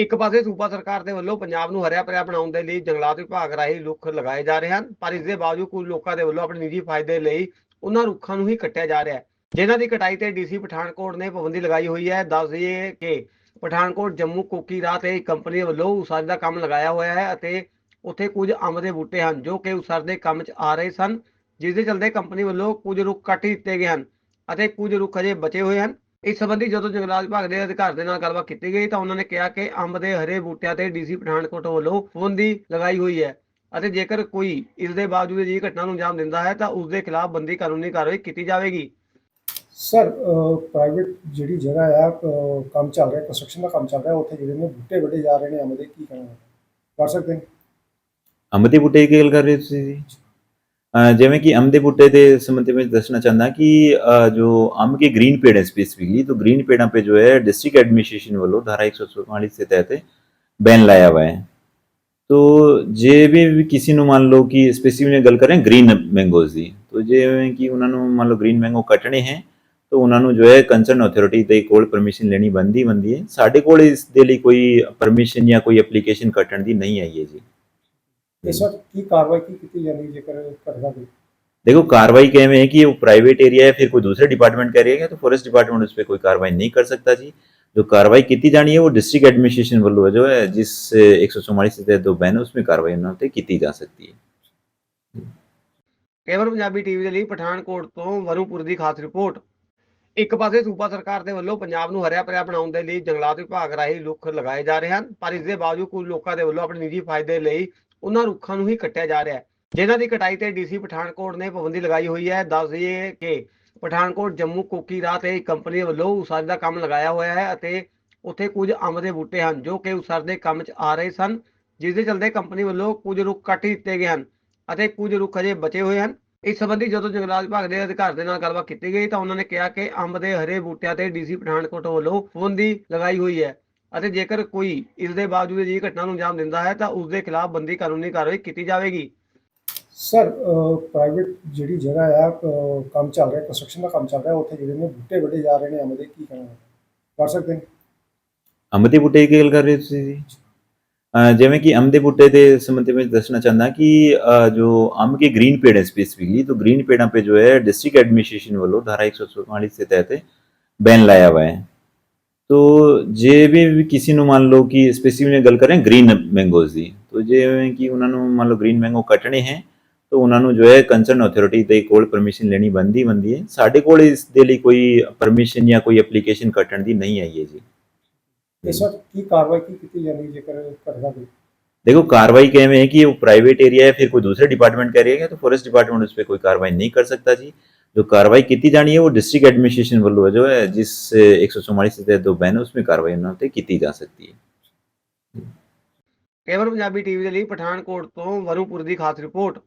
ਇੱਕ ਪਾਸੇ ਸੂਬਾ ਸਰਕਾਰ ਦੇ ਵੱਲੋਂ ਪੰਜਾਬ ਨੂੰ ਹਰਿਆ ਭਰਿਆ ਬਣਾਉਣ ਦੇ ਲਈ ਜੰਗਲਾਤ ਵਿਭਾਗ ਰਾਹੀਂ ਰੁੱਖ ਲਗਾਏ ਜਾ ਰਹੇ ਹਨ, ਪਰ ਇਸ ਦੇ ਬਾਵਜੂਦ ਕੁਝ ਲੋਕਾਂ ਦੇ ਵੱਲੋਂ ਆਪਣੇ ਨਿੱਜੀ ਫਾਇਦੇ ਲਈ ਉਹਨਾਂ ਰੁੱਖਾਂ ਨੂੰ ਹੀ ਕੱਟਿਆ ਜਾ ਰਿਹਾ ਹੈ। ਜਿਨ੍ਹਾਂ ਦੀ ਕਟਾਈ ਤੇ ਡੀਸੀ ਪਠਾਨਕੋਟ ਨੇ ਪਾਬੰਦੀ ਲਗਾਈ ਹੋਈ ਹੈ, ਦੱਸ ਦਈਏ ਕਿ ਪਠਾਨਕੋਟ, ਜੰਮੂ, ਕੋਕੀ ਰਾਹ ਤੇ ਇੱਕ ਕੰਪਨੀ ਵੱਲੋਂ ਉਸਾਰੀ ਦਾ ਕੰਮ ਲਗਾਇਆ ਹੋਇਆ ਹੈ ਅਤੇ ਉੱਥੇ ਕੁਝ ਅੰਬ ਦੇ ਬੂਟੇ ਹਨ ਜੋ ਕਿ ਉਸਾਰੀ ਦੇ ਕੰਮ 'ਚ ਆ ਰਹੇ ਸਨ, ਜਿਸ ਦੇ ਚਲਦੇ ਕੰਪਨੀ ਵੱਲੋਂ ਕੁਝ ਰੁੱਖ ਕੱਟ ਦਿੱਤੇ ਗਏ ਹਨ ਅਤੇ ਕੁਝ ਰੁੱਖ ਅਜੇ ਬਚੇ ਹੋਏ ਹਨ। ਇਸ ਸੰਬੰਧੀ ਜਦੋਂ ਜੰਗਲਾਤ ਵਿਭਾਗ ਦੇ ਅਧਿਕਾਰੀ ਦੇ ਨਾਲ ਗੱਲਬਾਤ ਕੀਤੀ ਗਈ ਤਾਂ ਉਹਨਾਂ ਨੇ ਕਿਹਾ ਕਿ ਅੰਬ ਦੇ ਹਰੇ ਬੂਟਿਆਂ ਤੇ ਡੀਸੀ ਪਠਾਨਕੋਟ ਵੱਲੋਂ ਪਾਬੰਦੀ ਲਗਾਈ ਹੋਈ ਹੈ ਅਤੇ ਜੇਕਰ ਕੋਈ ਇਸ ਦੇ ਬਾਵਜੂਦ ਅਜਿਹੀ ਘਟਨਾ ਨੂੰ ਅੰਜਾਮ ਦਿੰਦਾ ਹੈ ਤਾਂ ਉਸ ਦੇ ਖਿਲਾਫ ਬੰਦੀ ਕਾਨੂੰਨੀ ਕਾਰਵਾਈ ਕੀਤੀ ਜਾਵੇਗੀ। ਸਰ ਪ੍ਰਾਈਵੇਟ ਜਿਹੜੀ ਜਗ੍ਹਾ ਆ ਕੰਮ ਚੱਲ ਰਿਹਾ ਕੰਸਟਰਕਸ਼ਨ ਦਾ ਕੰਮ ਚੱਲ ਰਿਹਾ ਉੱਥੇ ਜਿਹੜੇ ਨੇ ਬੂਟੇ ਵੱਡੇ ਜਾ ਰਹੇ ਨੇ ਅੰਬ ਦੇ ਕੀ ਕਹਿਣਾ? ਕਰ ਸਕਦੇ ਅੰਬ ਦੇ ਬੂਟੇ ਦੀ ਗੱਲ ਕਰ ਰਹੇ ਤੁਸੀਂ ਜੀ। ਜਿਵੇਂ कि आम ਦੇ ਬੂਟੇ ਦੇ संबंध में ਦੱਸਣਾ ਚਾਹੁੰਦਾ ਕਿ जो आम के ग्रीन पेड़ है स्पेसिफिकली तो ग्रीन पेड़ों पे जो है डिस्ट्रिक्ट एडमिनिस्ट्रेशन वालों धारा एक के तहत बैन लाया हुआ है तो जे भी किसी ਨੂੰ ਮੰਨ ਲਓ ਕਿ ਸਪੈਸੀਫਿਕਲੀ ਗੱਲ ਕਰ ਰਹੇ ਗ੍ਰੀਨ ਮੈਂਗੋਜ਼ ਦੀ तो ਜਿਵੇਂ ਕਿ ਉਹਨਾਂ ਨੂੰ ਮੰਨ ਲਓ ਗ੍ਰੀਨ ਮੈਂਗੋ ਕੱਟਣੇ ਹੈ, ਤਾਂ ਉਹਨਾਂ ਨੂੰ ਜੋ ਹੈ ਕੰਸਰਨ ਅਥਾਰਟੀ ਦੇ ਕੋਲ ਪਰਮਿਸ਼ਨ ਲੈਣੀ ਬੰਦੀ ਬੰਦੀ ਹੈ। ਸਾਡੇ ਕੋਲ ਇਸ ਦੇ ਲਈ ਕੋਈ ਪਰਮਿਸ਼ਨ ਜਾਂ ਕੋਈ ਐਪਲੀਕੇਸ਼ਨ ਕੱਟਣ ਦੀ ਨਹੀਂ ਆਈ ਹੈ ਜੀ। ਤੇ ਸਰ ਕੀ ਕਾਰਵਾਈ ਕੀ ਕੀਤੀ ਜਾਂਦੀ ਹੈ ਜੇਕਰ ਘਟਨਾ ਕੋਈ देखो कार्रवाई क्या में है कि वो प्राइवेट एरिया है फिर कोई दूसरे डिपार्टमेंट का एरिया है तो फॉरेस्ट डिपार्टमेंट उस पर कोई कार्रवाई नहीं कर सकता जी जो कार्रवाई की जानी है वो डिस्ट्रिक्ट एडमिनिस्ट्रेशन वालों जो है जिस एक सौ चौवालीस से तहत दो बैन है उसमें कार्रवाई उन्होंने की जा सकती है ਕੇਵਲ ਪੰਜਾਬੀ ਟੀਵੀ ਦੇ ਲਈ ਪਠਾਨਕੋਟ ਤੋਂ ਵਰੂਪੁਰ ਦੀ ਖਾਸ ਰਿਪੋਰਟ ਇੱਕ ਪਾਸੇ ਸੂਬਾ ਸਰਕਾਰ ਦੇ ਵੱਲੋਂ ਪੰਜਾਬ ਨੂੰ ਹਰਿਆ ਭਰਿਆ ਬਣਾਉਣ ਦੇ ਲਈ ਜੰਗਲਾਤ ਵਿਭਾਗ ਰਾਹੀਂ ਰੁੱਖ ਲਗਾਏ ਜਾ ਰਹੇ ਹਨ ਪਰ ਇਸ ਦੇ ਬਾਵਜੂਦ ਕੁਝ ਲੋਕਾਂ ਦੇ ਵੱਲੋਂ ਆਪਣੇ ਨਿੱਜੀ ਫਾਇਦੇ ਲਈ ਉਹਨਾਂ ਰੁੱਖਾਂ ਨੂੰ ਹੀ ਕੱਟਿਆ ਜਾ ਰਿਹਾ ਹੈ। ਜਿਨ੍ਹਾਂ ਦੀ ਕਟਾਈ ਤੇ ਡੀਸੀ ਪਠਾਨਕੋਟ ਨੇ ਪਾਬੰਦੀ ਲਗਾਈ ਹੋਈ ਹੈ। ਦੱਸ ਦਈਏ ਕਿ ਪਠਾਨਕੋਟ, ਜੰਮੂ, ਕੋਕੀ ਰਾਹ ਤੇ ਕੰਪਨੀ ਵੱਲੋਂ ਉਸਾਰੀ ਦਾ ਕੰਮ ਲਗਾਇਆ ਹੋਇਆ ਹੈ ਅਤੇ ਉੱਥੇ ਕੁਝ ਅੰਬ ਦੇ ਬੂਟੇ ਹਨ ਜੋ ਕਿ ਉਸਾਰੀ ਦੇ ਕੰਮ 'ਚ ਆ ਰਹੇ ਸਨ, ਜਿਸ ਦੇ ਚਲਦੇ ਕੰਪਨੀ ਵੱਲੋਂ ਕੁਝ ਰੁੱਖ ਕੱਟ ਦਿੱਤੇ ਗਏ ਹਨ ਅਤੇ ਕੁਝ ਰੁੱਖ ਅਜੇ ਬਚੇ ਹੋਏ ਹਨ। ਇਸ ਸੰਬੰਧੀ ਜਦੋਂ ਜੰਗਲਾਤ ਵਿਭਾਗ ਦੇ ਅਧਿਕਾਰ ਦੇ ਨਾਲ ਗੱਲਬਾਤ ਕੀਤੀ ਗਈ ਤਾਂ ਉਹਨਾਂ ਨੇ ਕਿਹਾ ਕਿ ਅੰਬ ਦੇ ਹਰੇ ਬੂਟਿਆਂ ਤੇ ਡੀਸੀ ਪਠਾਨਕੋਟ ਵੱਲੋਂ ਪਾਬੰਦੀ ਲਗਾਈ ਹੋਈ ਹੈ। ਅਤੇ ਜੇਕਰ ਕੋਈ ਇਸ ਦੇ ਬਾਵਜੂਦ ਅਜਿਹੀ ਘਟਨਾ ਨੂੰ ਅੰਜਾਮ ਦਿੰਦਾ ਹੈ ਤਾਂ ਉਸ ਦੇ ਖਿਲਾਫ ਬੰਦੀ ਕਾਨੂੰਨੀ ਕਾਰਵਾਈ ਕੀਤੀ ਜਾਵੇਗੀ ਸਰ ਪ੍ਰਾਈਵੇਟ ਜਿਹੜੀ ਜਗ੍ਹਾ ਆ ਅਹ, ਕੰਮ ਚੱਲ ਰਿਹਾ ਕੰਸਟਰਕਸ਼ਨ ਦਾ ਕੰਮ ਚੱਲ ਰਿਹਾ ਉੱਥੇ ਜਿਹੜੇ ਨੇ ਬੂਟੇ ਵੱਡੇ ਜਾ ਰਹੇ ਨੇ ਅੰਬ ਦੇ ਕੀ ਕਹਿਣਾ ਕਰ ਸਕਦੇ ਨੇ ਅੰਬ ਦੇ ਬੂਟੇ ਦੀ ਗੱਲ ਕਰ ਰਹੇ ਹੋ ਤੁਸੀਂ ਜੀ ਅਹ ਜਿਵੇਂ ਕਿ ਅੰਬ ਦੇ ਬੂਟੇ ਦੇ संबंध में ਦੱਸਣਾ ਚਾਹੁੰਦਾ कि अ, जो आम के ग्रीन पेड़ है स्पेसिफिकली तो ग्रीन पेड़ों पे जो है डिस्ट्रिक्ट एडमिनिस्ट्रेशन वालों धारा एक से तहत बैन ਲਾਇਆ ਹੋਇਆ ਹੈ तो ਜੇ ਵੀ ਕਿਸੇ ਨੂੰ ਮੰਨ ਲਓ ਕਿ ਸਪੈਸੀਫਿਕਲੀ ਗੱਲ ਕਰ ਰਹੇ ਹਾਂ ਗ੍ਰੀਨ ਮੈਂਗੋਜ਼ ਦੀ तो ਜੇ ਕਿ ਉਹਨਾਂ ਨੂੰ ਮੰਨ ਲਓ ਗ੍ਰੀਨ ਮੈਂਗੋ ਕੱਟਣੇ ਹੈ ਤਾਂ ਉਹਨਾਂ ਨੂੰ ਜੋ ਹੈ ਕੰਸਰਨ ਅਥਾਰਟੀ ਦੇ ਕੋਲ ਪਰਮਿਸ਼ਨ ਲੈਣੀ ਬੰਦੀ ਬੰਦੀ ਹੈ। ਸਾਡੇ ਕੋਲ ਇਸ ਦੇ ਲਈ ਕੋਈ ਪਰਮਿਸ਼ਨ ਜਾਂ ਕੋਈ ਐਪਲੀਕੇਸ਼ਨ ਕੱਟਣ ਦੀ ਨਹੀਂ ਆਈ ਹੈ ਜੀ। ਇਸ ਵਕਤ ਕੀ ਕਾਰਵਾਈ ਕੀਤੀ ਜਾਣੀ ਜੇਕਰ ਕਰਦਾ ਕੋਈ? देखो कार्रवाई क्या में है कि वो प्राइवेट एरिया है फिर कोई दूसरे डिपार्टमेंट का एरिया है तो फॉरेस्ट डिपार्टमेंट उस पर कोई कार्रवाई नहीं कर सकता जी जो कार्रवाई की जानी है वो डिस्ट्रिक्ट एडमिनिस्ट्रेशन वालों जो है जिस एक सौ चौवालीस से तहत दो बैन है उसमें कार्रवाई उन्होंने की जा सकती है ਕੇਵਲ ਪੰਜਾਬੀ ਟੀਵੀ ਦੇ ਲਈ ਪਠਾਨਕੋਟ ਤੋਂ ਵਰੂਪੁਰ ਦੀ ਖਾਸ ਰਿਪੋਰਟ